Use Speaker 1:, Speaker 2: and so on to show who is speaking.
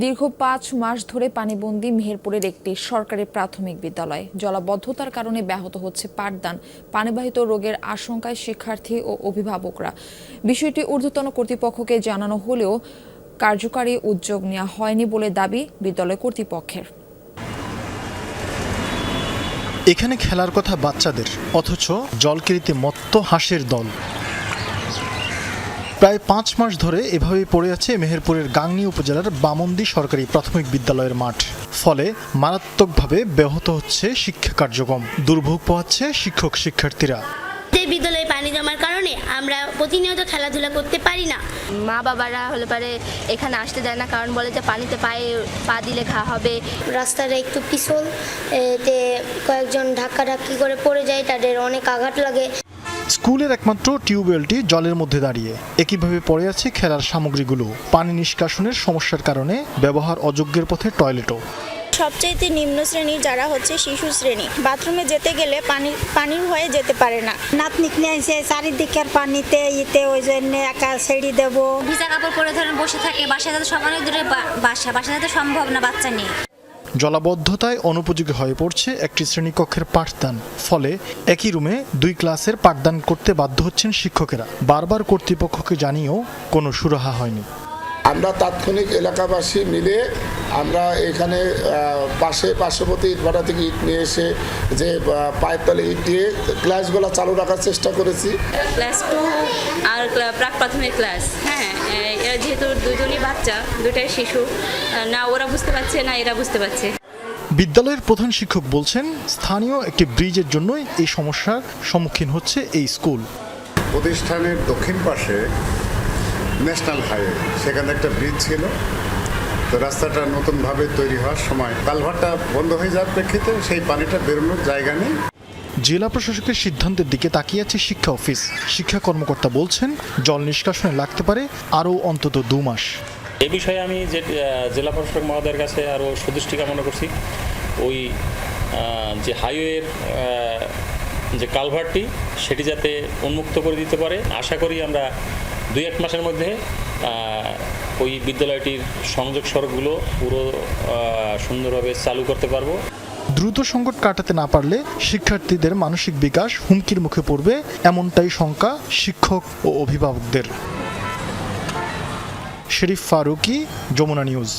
Speaker 1: দীর্ঘ পাঁচ মাস ধরে পানিবন্দী মেহেরপুরের একটি সরকারি প্রাথমিক বিদ্যালয়। জলাবদ্ধতার কারণে ব্যাহত হচ্ছে পাঠদান, পানিবাহিত রোগের আশঙ্কায় শিক্ষার্থী ও অভিভাবকরা। বিষয়টি ঊর্ধ্বতন কর্তৃপক্ষকে জানানো হলেও কার্যকারী উদ্যোগ নেওয়া হয়নি বলে দাবি বিদ্যালয় কর্তৃপক্ষের।
Speaker 2: এখানে খেলার কথা বাচ্চাদের, অথচ জলকেরিতে মত্ত হাঁসের দল। প্রায় পাঁচ মাস ধরে এভাবেই পড়ে আছে মেহেরপুরের গাংনী উপজেলার বামন্দি সরকারি প্রাথমিক বিদ্যালয়ের মাঠ। ফলে মারাত্মকভাবে ব্যাহত হচ্ছে শিক্ষা কার্যক্রম। দুর্ভোগ পোহাচ্ছে শিক্ষক শিক্ষার্থীরা।
Speaker 3: এই বিদ্যালয়ে পানি জমার কারণে আমরা প্রতিনিয়ত খেলাধুলা করতে পারি না।
Speaker 4: মা বাবারা হলে পারে এখানে আসতে দেয় না কারণ বলে যে পানিতে পায়ে পা দিলে ঘা হবে।
Speaker 3: রাস্তাটা একটু পিছল এতে কয়েকজন ধাক্কা ধাক্কি করে পড়ে যায় তাদের অনেক আঘাত লাগে।
Speaker 2: স্কুলের একমাত্র টিউবওয়েলটি জলের মধ্যে দাঁড়িয়ে। একইভাবে পড়ে আছে খেলার সামগ্রীগুলো। পানি নিষ্কাশনের সমস্যার কারণে ব্যবহার অযোগ্যের পথে টয়লেটও।
Speaker 5: সবচাইতে নিম্ন শ্রেণি যারা হচ্ছে শিশু শ্রেণি বাথরুমে যেতে গেলে পানি পানির ভয়ে যেতে পারে না।
Speaker 6: নাতনিক নিয়ে এসে চারিদিকের পানিতে ইতে ওই জন্য একা ছেড়ি দেবো।
Speaker 7: ভিজা কাপড় পরে ধরেন বসে থাকে বাসা যাতে অনেক দূরে বা- বাসা বাসা যাতে সম্ভব না বাচ্চা নিয়ে।
Speaker 2: জলাবদ্ধতায় অনুপযোগী হয়ে পড়ছে একটি শ্রেণীকক্ষের পাঠদান। ফলে একই রুমে দুই ক্লাসের পাঠদান করতে বাধ্য হচ্ছেন শিক্ষকেরা। বারবার কর্তৃপক্ষকে জানিয়েও কোনো সুরাহা হয়নি।
Speaker 8: আমরা তাৎক্ষণিক এলাকাবাসী মিলে আমরা এখানে পাশে পার্শ্ববর্তী ইটভাটা থেকে ইট নিয়ে এসে যে আহ, পায়ের তলে ইট দিয়ে ক্লাসগুলো চালু রাখার চেষ্টা করেছি।
Speaker 9: ক্লাস টু আর প্রাক প্রাথমিক ক্লাস। হ্যাঁ এরা যেহেতু দুজনই বাচ্চা দুটাই শিশু না ওরা বুঝতে পারছে না এরা বুঝতে পারছে।
Speaker 2: বিদ্যালয়ের প্রধান শিক্ষক বলছেন স্থানীয় একটি ব্রিজের জন্যই এই সমস্যার সম্মুখীন হচ্ছে এই স্কুল।
Speaker 10: প্রতিষ্ঠানের দক্ষিণ পাশে ন্যাশনাল হাইওয়ে। সেখানে একটা ব্রিজ ছিল। তো রাস্তাটা নতুনভাবে তৈরি হওয়ার সময় কালভারটা বন্ধ হয়ে যাওয়ার প্রেক্ষিতে সেই পানিটা বেরোনোর জায়গা নেই।
Speaker 2: জেলা প্রশাসকের সিদ্ধান্তের দিকে তাকিয়ে আছে শিক্ষা অফিস। শিক্ষা কর্মকর্তা বলছেন জল নিষ্কাশনে লাগতে পারে আরও অন্তত দু মাস।
Speaker 11: এ বিষয়ে আমি যে জেলা প্রশাসক মহোদয়ের কাছে আরও সদুষ্টি কামনা করছি। ওই যে হাইওয়ের যে কালভারটি সেটি যাতে উন্মুক্ত করে দিতে পারে। আশা করি আমরা দুই, এক মাসের মধ্যে ওই বিদ্যালয়টির সংযোগ সড়কগুলো পুরো সুন্দরভাবে চালু করতে পারব।
Speaker 2: দ্রুত সংকট কাটাতে না পারলে শিক্ষার্থীদের মানসিক বিকাশ হুমকির মুখে পড়বে এমনটাই শঙ্কা শিক্ষক ও অভিভাবকদের। শরীফ ফারুকি, যমুনা নিউজ।